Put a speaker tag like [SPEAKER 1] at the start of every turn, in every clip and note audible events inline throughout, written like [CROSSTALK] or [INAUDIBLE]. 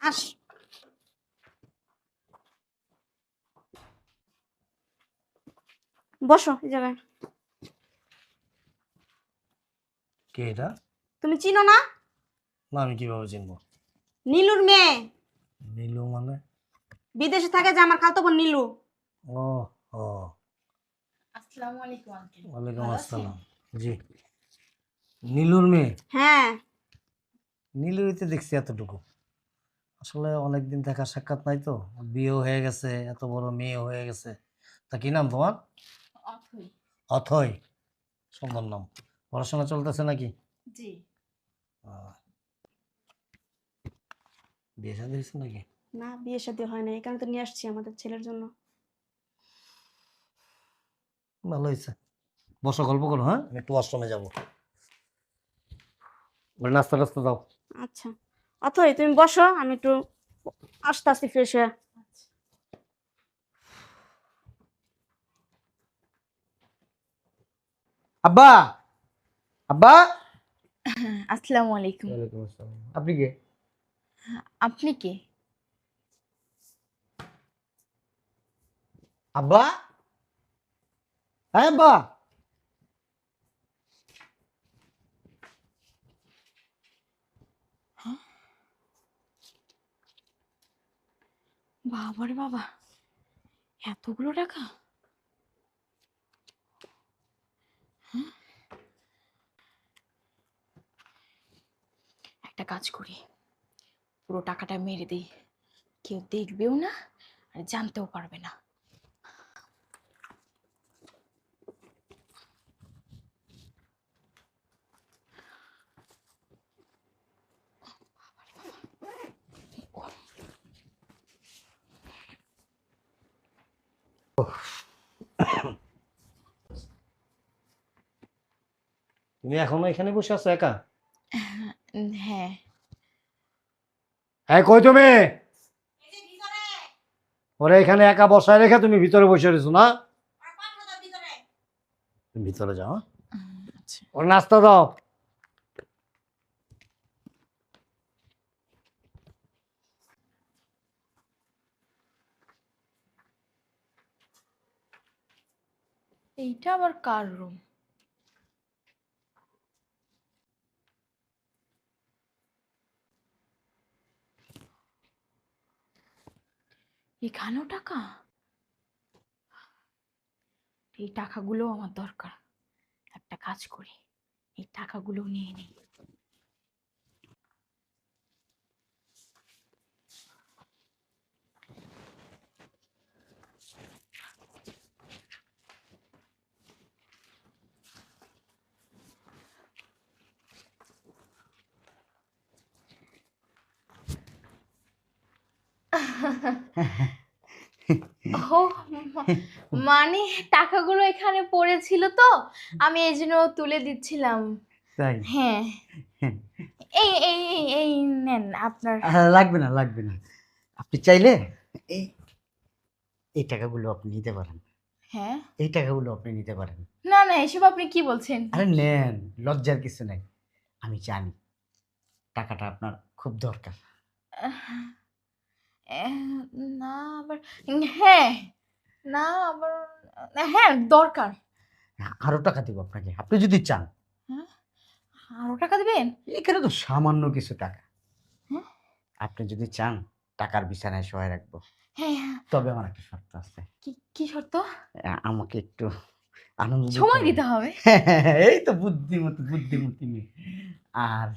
[SPEAKER 1] আস। বসো এই জায়গায়।
[SPEAKER 2] কে এটা?
[SPEAKER 1] তুমি চিনো না?
[SPEAKER 2] না আমি কীভাবে চিনবো?
[SPEAKER 1] নীলুর মেয়ে।
[SPEAKER 2] নীলু মানে?
[SPEAKER 1] বিদেশে থাকে যে আমার খালতো বোন নীলু।
[SPEAKER 2] ও ও।
[SPEAKER 3] আসসালামু আলাইকুম আঙ্কেল।
[SPEAKER 2] ওয়ালাইকুম আসসালাম। জি। নীলুর মেয়ে?
[SPEAKER 1] হ্যাঁ।
[SPEAKER 2] নীলুরিতে দেখছি এতটুকু। আসলে অনেকদিন দেখা সাক্ষাৎ নাই তো। বিয়েও হয়ে গেছে এত বড় মেয়ে হয়ে গেছে। তা কি নাম তোমার?
[SPEAKER 3] অথই।
[SPEAKER 2] অথয় সুন্দর নাম। পড়াশোনা চলতেছে নাকি?
[SPEAKER 3] জি।
[SPEAKER 2] বিয়ে শাদী হয়েছে নাকি?
[SPEAKER 1] না বিয়ে শাদী হয় না এই কারণে তো নিয়ে আসছি আমাদের ছেলের জন্য।
[SPEAKER 2] ভালো হয়েছে। বসো গল্প করো হ্যাঁ? আমি একটু আশ্রমে যাব। নাস্তা টাস্তা দাও।
[SPEAKER 1] আচ্ছা। অথই তুমি বসো আমি একটু আস্তে আস্তে ফ্রেশ হয়ে।
[SPEAKER 4] আব্বা! আব্বা!
[SPEAKER 3] আসসালামু আলাইকুম।
[SPEAKER 4] আপনি কে?
[SPEAKER 3] আপনি কে?
[SPEAKER 4] আব্বা! হ্যাঁ আব্বা
[SPEAKER 3] বাবারে বাবা, এতগুলো টাকা? হ্যাঁ? একটা কাজ করি, পুরো টাকাটা মেরে দিই। কেউ দেখবেও না আর জানতেও পারবে না।
[SPEAKER 2] তুমি এখনও এখানে বসে আছো একা?
[SPEAKER 3] হ্যাঁ।
[SPEAKER 2] হ্যাঁ কই তুমি? ওরে এখানে একা বসায় রেখে তুমি ভিতরে বসে রয়েছো না? তুমি ভিতরে যাও হ্যাঁ?
[SPEAKER 3] আচ্ছা।
[SPEAKER 2] ওর নাস্তা দাও।
[SPEAKER 3] এইটা আবার কার রুম এখানেও টাকা? এই টাকাগুলো আমার দরকার। একটা কাজ করি, এই টাকাগুলো নিয়ে নিই। [LAUGHS] ও মানে টাকাগুলো এখানে পড়েছিল তো আমি এই জন্য তুলে দিচ্ছিলাম।
[SPEAKER 4] তাই?
[SPEAKER 3] হ্যাঁ। এই এই এই নেন আপনার।
[SPEAKER 4] লাগবে না লাগবে না। আপনি চাইলে এই এই টাকাগুলো আপনি নিতে পারেন।
[SPEAKER 3] হ্যাঁ?
[SPEAKER 4] এই টাকাগুলো আপনি নিতে পারেন।
[SPEAKER 3] না না এসব আপনি কি বলছেন?
[SPEAKER 4] আরে নেন লজ্জার কিছু নেই। আমি জানি টাকাটা আপনার খুব দরকার।
[SPEAKER 3] না আবার হ্যাঁ না আবার হ্যাঁ দরকার।
[SPEAKER 4] আরও টাকা দিব আপনাকে আপনি যদি চান।
[SPEAKER 3] আরও টাকা দেবেন?
[SPEAKER 4] এখানে তো সামান্য কিছু টাকা।
[SPEAKER 3] হ্যাঁ?
[SPEAKER 4] আপনি যদি চান টাকার বিছানায় সহায় রাখব।
[SPEAKER 3] হ্যাঁ হ্যাঁ।
[SPEAKER 4] তবে আমার একটা শর্ত আছে।
[SPEAKER 3] কি কি শর্ত?
[SPEAKER 4] আমাকে একটু আনন্দ
[SPEAKER 3] সময়। দিতে হবে। [LAUGHS]
[SPEAKER 4] এই তো বুদ্ধিমতী বুদ্ধিমতী মেয়ে আর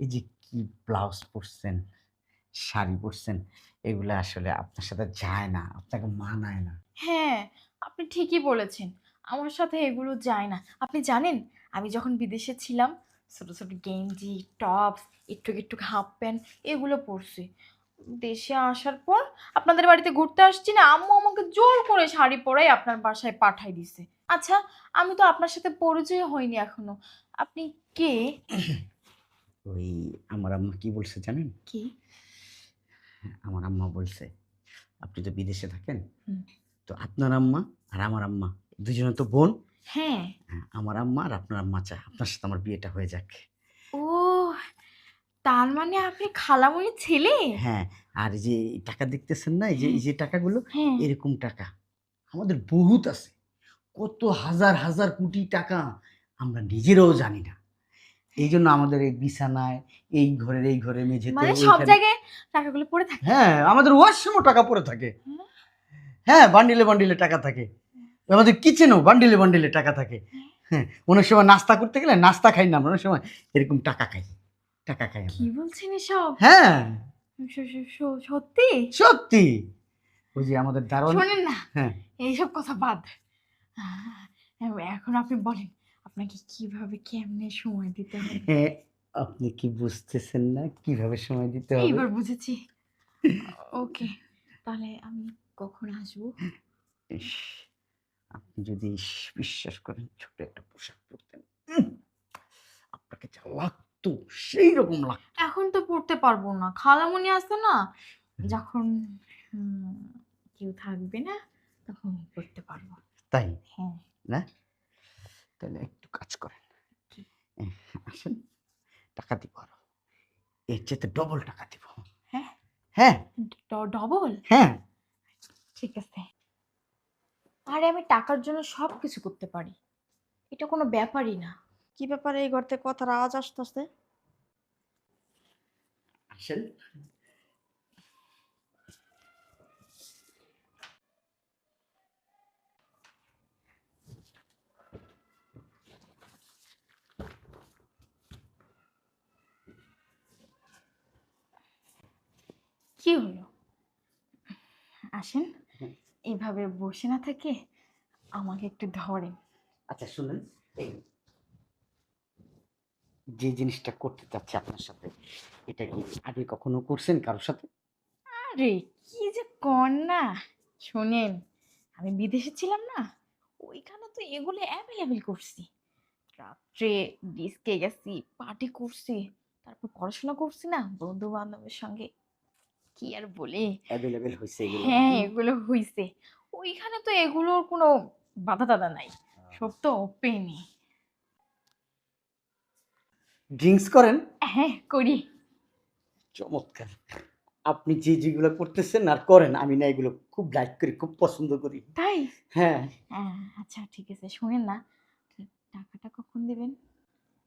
[SPEAKER 4] এই যে কি ব্লাউজ পরছেন শাড়ি পরছেন এগুলো আসলে আপনার সাথে যায় না আপনাকে মানায় না।
[SPEAKER 3] হ্যাঁ আপনি ঠিকই বলেছেন। আমার সাথে এগুলো যায় না। আপনি জানেন আমি যখন বিদেশে ছিলাম ছোটো ছোটো গেঞ্জি টপস একটু একটু হাফ প্যান্ট এগুলো পরছি। দেশে আসার পর আপনাদের বাড়িতে ঘুরতে আসছি না আম্মু আমাকে জোর করে শাড়ি পরাই আপনার বাসায় পাঠাই দিছে। আচ্ছা আমি তো আপনার সাথে পরিচয় হয়নি এখনও। আপনি কে?
[SPEAKER 4] ওই আমার আম্মা কি বলছে জানেন?
[SPEAKER 3] কি?
[SPEAKER 4] আমার আম্মা বলছে আপনি তো বিদেশে থাকেন? তো আপনার আম্মা আর আমার আম্মা দুজনে তো বোন?
[SPEAKER 3] হ্যাঁ।
[SPEAKER 4] হ্যাঁ, আমার আম্মা আর আপনার আম্মা চা আপনার সাথে আমার বিয়েটা হয়ে যাক।
[SPEAKER 3] ও তার মানে আপনি খালামণির ছেলে?
[SPEAKER 4] হ্যাঁ আর যে টাকা দেখতেছেন না এই যে এই যে টাকাগুলো
[SPEAKER 3] হ্যাঁ।
[SPEAKER 4] এরকম টাকা। আমাদের বহুত আছে। কত হাজার হাজার কোটি টাকা আমরা নিজেরাও জানি না। এই জন্য আমাদের এই বিছানায় এই ঘরের এই ঘরে মেঝেতে
[SPEAKER 3] মানে সব
[SPEAKER 4] ওইখানে-
[SPEAKER 3] জায়গায় টাকাগুলো পড়ে থাকে?
[SPEAKER 4] হ্যাঁ আমাদের ওয়াশরুমও টাকা পড়ে থাকে। হ্যাঁ বান্ডিলে বান্ডিলে টাকা থাকে। আমাদের কিচেনও বান্ডিলে বান্ডিলে টাকা থাকে। হ্যাঁ অনেক সময় নাস্তা করতে গেলে নাস্তা খাই না আমরা অনেক সময় এরকম টাকা খাই টাকা খাই আমরা।
[SPEAKER 3] কি বলছেন এসব?
[SPEAKER 4] হ্যাঁ।
[SPEAKER 3] স- স- স- সত্যি?
[SPEAKER 4] সত্যি। ওই যে আমাদের দারোয়ান
[SPEAKER 3] শোনেন না
[SPEAKER 4] হ্যাঁ।
[SPEAKER 3] এইসব কথা বাদ। আহ, এখন আপনি বলেন আপনাকে কীভাবে কেমনে সময় দিতে হবে?
[SPEAKER 4] হ্যাঁ, আপনি কি বুঝতেছেন না? কীভাবে সময় দিতে হবে?
[SPEAKER 3] এইবার বুঝেছি। ওকে তাহলে আমি কখন আসব?
[SPEAKER 4] আপনি যদি বিশ্বাস করেন ছোট একটা পোশাক পরতেন। আপনাকে যা লাগতো সেই রকম লাগতো।
[SPEAKER 3] এখন তো পড়তে পারব না। খালামণি আসতো না? যখন কেউ থাকবে না তখন পড়তে পারব।
[SPEAKER 4] তাই?
[SPEAKER 3] হ্যাঁ।
[SPEAKER 4] না? তাহলে একটু কাজ করেন। আসেন টাকা দিব আরও। এর চেয়ে ডবল টাকা দিব।
[SPEAKER 3] হ্যাঁ?
[SPEAKER 4] হ্যাঁ।
[SPEAKER 3] ডবল
[SPEAKER 4] হ্যাঁ।
[SPEAKER 3] ঠিক আছে। আরে আমি টাকার জন্য সব কিছু করতে পারি। এটা কোনো ব্যাপারই না।
[SPEAKER 1] কি ব্যাপারে এই ঘর থেকে কথার আওয়াজ আসতেছে?
[SPEAKER 4] আসেন।
[SPEAKER 3] কি হলো? আসেন। এভাবে বসে না থেকে আমাকে একটু ধরেন।
[SPEAKER 4] আচ্ছা শুনেন এই যে জিনিসটা করতে চাচ্ছি আপনার সাথে এটা কি আগে কখনো করছেন কারোর সাথে?
[SPEAKER 3] আরে কি যে কর না। শোনেন আমি বিদেশে ছিলাম না ওইখানে তো এগুলো অ্যাভেলেবেল করছি। রাত্রে ডিস্কে গেছি পার্টি করছি তারপর পড়াশোনা করছি না বন্ধু বান্ধবের সঙ্গে কি আর বলি?
[SPEAKER 4] অ্যাভেলেবেল হয়েছে এগুলো।
[SPEAKER 3] হ্যাঁ এগুলো হইছে। ওইখানে তো এগুলোর কোনো বাধা দাদা নাই। সব তো ওপেনই
[SPEAKER 4] ড্রিঙ্কস করেন?
[SPEAKER 3] হ্যাঁ করি।
[SPEAKER 4] চমৎকার। আপনি যে যেগুলো করতেছেন আর করেন আমি না এগুলো খুব লাইক করি খুব পছন্দ করি।
[SPEAKER 3] তাই?
[SPEAKER 4] হ্যাঁ।
[SPEAKER 3] হ্যাঁ, আচ্ছা ঠিক আছে শোনেন না। টাকাটা কখন দেবেন?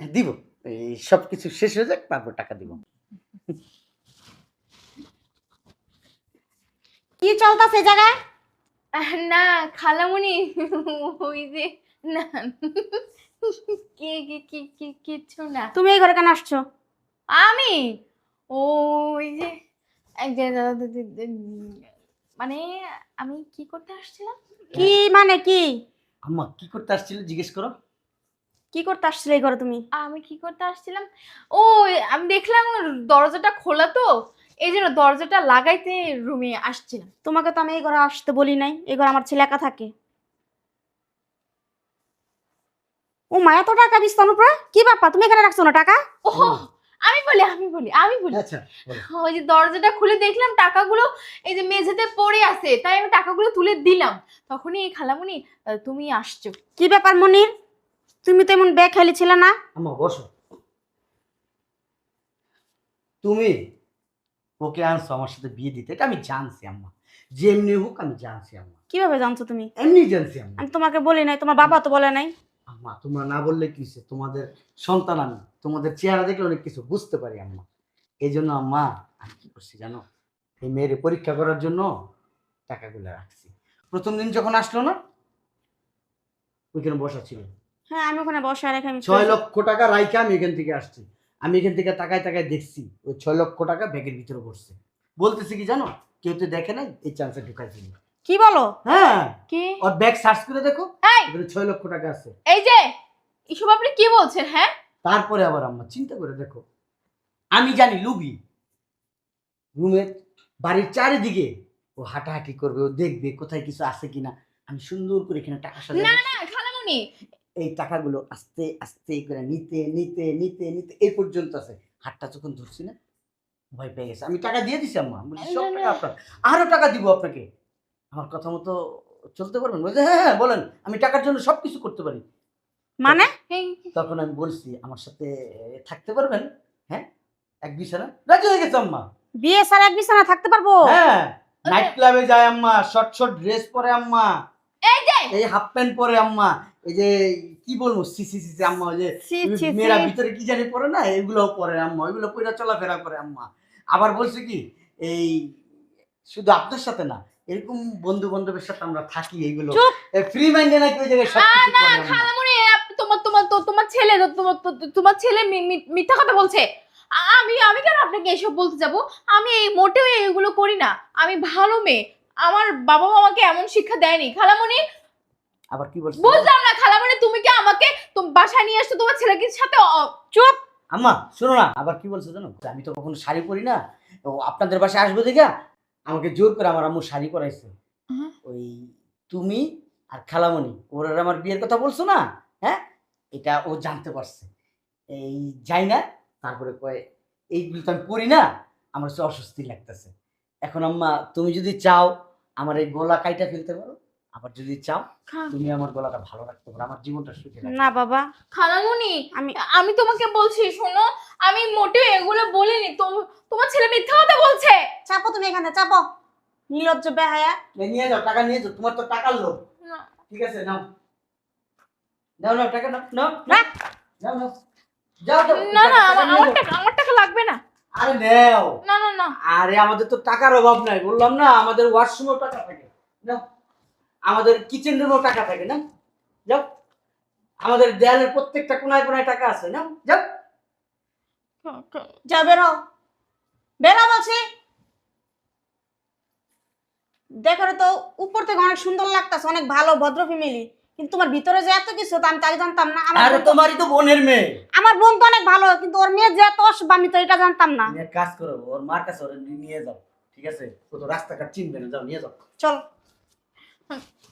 [SPEAKER 4] দিব। এই সব কিছু শেষ হয়ে যাক তারপর টাকা দিব।
[SPEAKER 1] কি চলতেছে জায়গায়?
[SPEAKER 3] না খালামুনি ওই যে না কে কে কি কি কিচ্ছু না।
[SPEAKER 1] তুমি এই ঘরে কেন আসছো?
[SPEAKER 3] আমি? ওই যে এক যে মানে আমি কি করতে আসছিলাম?
[SPEAKER 1] কি মানে কি?
[SPEAKER 4] আম্মা কি করতে আসছিল জিজ্ঞেস করো।
[SPEAKER 1] কি করতে আসছিলে এই ঘরে তুমি?
[SPEAKER 3] আমি কি করতে আসছিলাম? ও আমি দেখলাম দরজাটা খোলা তো এই জন্য দরজাটা লাগাইতে রুমে আসছিলাম।
[SPEAKER 1] তোমাকে তো আমি এই ঘরে আসতে বলি নাই এই ঘরে আমার ছেলে একা থাকে। ও মায়া তো টাকা বিস্তান উপরে কি ব্যাপার? তুমি এখানে রাখছো না টাকা?
[SPEAKER 3] ও আমি বলি আমি বলি আমি বলি।
[SPEAKER 4] আচ্ছা
[SPEAKER 3] ওই যে দরজাটা খুলে দেখলাম টাকাগুলো এই যে মেঝেতে পড়ে আছে তাই আমি টাকাগুলো তুলে দিলাম। তখনই এই খালামুনি আহ, তুমি আসছো।
[SPEAKER 1] কি ব্যাপার মনির? তুমি তো এমন ব্যাগ খাইলে ছিলে না?
[SPEAKER 4] আম্মা বসো। তুমি ওকে আনছো আমার সাথে বিয়ে দিতে এটা আমি জানছি আম্মা। যেমনি হোক আমি জানছি আম্মা।
[SPEAKER 1] কীভাবে জানছো তুমি?
[SPEAKER 4] এমনি জানছি আম্মা।
[SPEAKER 1] আমি তোমাকে বলি নাই তোমার বাবা তো বলে নাই।
[SPEAKER 4] আম্মা তোমরা না বললে কি হইছে? তোমাদের সন্তান আমি তোমাদের চেহারা দেখলে অনেক কিছু বুঝতে পারি আম্মা। এই জন্য আম্মা আমি কি করছি জানো? এই মেয়ের পরীক্ষা করার জন্য টাকাগুলো রাখছি। প্রথম দিন যখন আসলো না ওইখানে বসা ছিল।
[SPEAKER 1] হ্যাঁ আমি ওখানে বসে রেখে আমি
[SPEAKER 4] ছয় লক্ষ টাকা রাইখা আমি এখান থেকে আসছি। আমি এখান থেকে তাকায় তাকায় দেখছি ওই ছয় লক্ষ টাকা ব্যাগের ভিতরে পড়ছে। বলতেছি কি জানো? কেউ তো দেখে নাই এই চান্সে ঢুকাইছি
[SPEAKER 1] কি বলো?
[SPEAKER 4] হ্যাঁ।
[SPEAKER 3] কি?
[SPEAKER 4] ওর ব্যাগ সার্চ করে দেখো।
[SPEAKER 3] এই!
[SPEAKER 4] এখানে ছয় লক্ষ টাকা আছে।
[SPEAKER 3] এই যে এসব আপনি কি বলছেন হ্যাঁ?
[SPEAKER 4] তারপরে আবার আম্মা চিন্তা করে দেখো। আমি জানি লুবি রুমের বাড়ির চারিদিকে ও হাঁটাহাঁটি করবে ও দেখবে কোথায় কিছু আছে কিনা। আমি সুন্দর করে এখানে টাকা সাজাবো
[SPEAKER 3] না না খালামুনি
[SPEAKER 4] এই টাকাগুলো আস্তে আস্তে করে নিতে নিতে নিতে নিতে এই পর্যন্ত আছে। হাতটা যখন ধরছি না ভয় পেয়ে গেছে। আমি টাকা দিয়ে দিছি আম্মা। আমি বলছি, সব টাকা আপনার। আরও টাকা দিব আপনাকে। আমার কথা মতো চলতে পারবেন? বলছে হ্যাঁ হ্যাঁ বলেন। আমি টাকার জন্য সব কিছু করতে পারি।
[SPEAKER 1] মানে?
[SPEAKER 4] তখন আমি বলছি আমার সাথে থাকতে পারবেন? হ্যাঁ? এক বিছানা? রাজি হয়ে গেছে আম্মা?
[SPEAKER 1] বিয়ে সার এক বিছানা থাকতে পারব?
[SPEAKER 4] হ্যাঁ। নাইট ক্লাবে যায় আম্মা। শর্ট শর্ট ড্রেস পরে আম্মা।
[SPEAKER 3] এই যে!
[SPEAKER 4] এই হাফ প্যান্ট পরে আম্মা। এই যে কি বলব? সি সি সি সি আম্মা যে। মেয়েরা ভিতরে কি জানি পরে না? এগুলোও পরে আম্মা পরে চলাফেরা করে আম্মা। আবার বলছে কি এই শুধু আপনার সাথে না এরকম বন্ধু বান্ধবের সাথে আমরা থাকি এইগুলো
[SPEAKER 1] চুপ।
[SPEAKER 4] ফ্রি মাইন্ডে নাকি ওই জায়গায় করে
[SPEAKER 3] খালামুনি তোমার তোমার তোমার ছেলে তোমার তোমার ছেলে মিথ্যা কথা বলছে। আমি আমি কেন আপনাকে এসব বলতে যাব? আমি এই মোটেও এগুলো করি না। আমি ভালো মেয়ে। আমার বাবা মা আমাকে এমন শিক্ষা দেয়নি। খালামুনি
[SPEAKER 4] আবার কি বলছে?
[SPEAKER 3] বুঝলাম না আমাকে তুমি বাসায় নিয়ে আসছো তোমার ছেলেকে সাথে অ-
[SPEAKER 1] চুপ।
[SPEAKER 4] আম্মা শোনো না আবার কি বলছো জানো? আমি তো কখনো শাড়ি পরি না। ও আপনাদের বাসায় আসব দেখা আমাকে জোর করে আমার আম্মু শাড়ি পরাইছে। ওই তুমি আর খালামণি ওর আর আমার বিয়ের কথা বলছো না? হ্যাঁ? এটা ও জানতে পারছে। এই যাই না তারপরে কয় এইগুলো তো আমি পড়ি না আমার অস্বস্তি লাগতেছে। এখন আম্মা তুমি যদি চাও আমার এই গলা কাইটা ফেলতে পারো। আবার যদি চাও তুমি আমার গলাটা ভালো রাখতে পারো আমার জীবনটা সুখে
[SPEAKER 1] না বাবা।
[SPEAKER 3] খালামুনি
[SPEAKER 1] আমি
[SPEAKER 3] আমি তোমাকে বলছি শোনো আমি মোটেও এগুলো বলিনি তো তোমার ছেলে মিথ্যা কথা বলছে।
[SPEAKER 1] চাপো তুমি এখানে চাপো। নির্লজ্জ বেহায়া।
[SPEAKER 4] নিয়ে যাও টাকা নিয়ে যাও তোমার তো টাকার লোভ। ঠিক আছে নাও। নাও নাও টাকা নাও নাও। নাও। নাও যাও যাও
[SPEAKER 3] না না আমার আমার টাকা আমার টাকা লাগবে না।
[SPEAKER 4] আরে নেও।
[SPEAKER 3] না না না।
[SPEAKER 4] আরে আমাদের তো টাকার অভাব নাই বললাম না আমাদের ওয়াশরুমেও টাকা থাকে। নাও। আমাদের কিচেন রুমেও টাকা থাকে না? যাও। আমাদের দেয়ালের প্রত্যেকটা কোনায় কোনায় টাকা আছে নাও যাও।
[SPEAKER 1] যা বেরো বেরো বলছি। তো উপর থেকে অনেক সুন্দর লাগতাছে অনেক ভালো ভদ্র ফ্যামিলি কিন্তু তোমার ভিতরে যে এত কিছু তা আমি তাই জানতাম না। আমার
[SPEAKER 4] আরে তোমারই তো বোনের মেয়ে।
[SPEAKER 1] আমার বোন তো অনেক ভালো কিন্তু ওর মেয়ে যে এত অসুখ আমি তো এটা জানতাম না।
[SPEAKER 4] কাজ করো ওর মার কাছে ওরে নিয়ে যাও ঠিক আছে? ও তো রাস্তাঘাট চিনবে না যাও নিয়ে যাও।
[SPEAKER 1] চল। Huh. [LAUGHS]